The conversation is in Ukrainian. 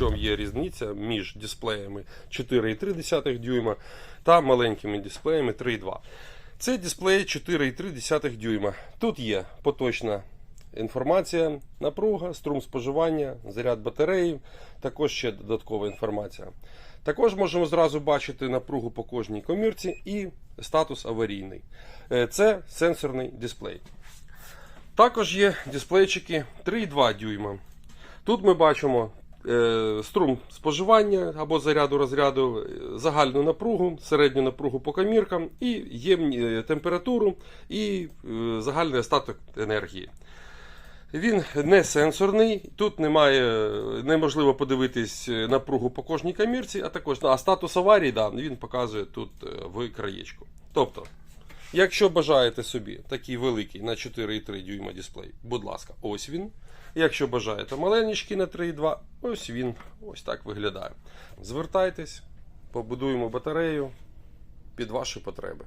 чому є різниця між дисплеями 4,3 дюйма та маленькими дисплеями 3,2. Це дисплей 4,3 дюйма. Тут є поточна інформація, напруга, струм споживання, заряд батареї, також ще додаткова інформація. Також можемо зразу бачити напругу по кожній комірці і статус аварійний. Е, Це сенсорний дисплей. Також є дисплейчики 3,2 дюйма. Тут ми бачимо струм споживання або заряду розряду, е, загальну напругу, середню напругу по коміркам і ємні, е, температуру і е, загальний остаток енергії. Він не сенсорний, тут немає, неможливо подивитись напругу по кожній камірці, а також а статус аварії да, він показує тут е, в краєчку. Тобто, якщо бажаєте собі такий великий на 4,3 дюйма дисплей, будь ласка, ось він. Якщо бажаєте маленький на 3,2, ось він ось так виглядає. Звертайтесь, побудуємо батарею під ваші потреби.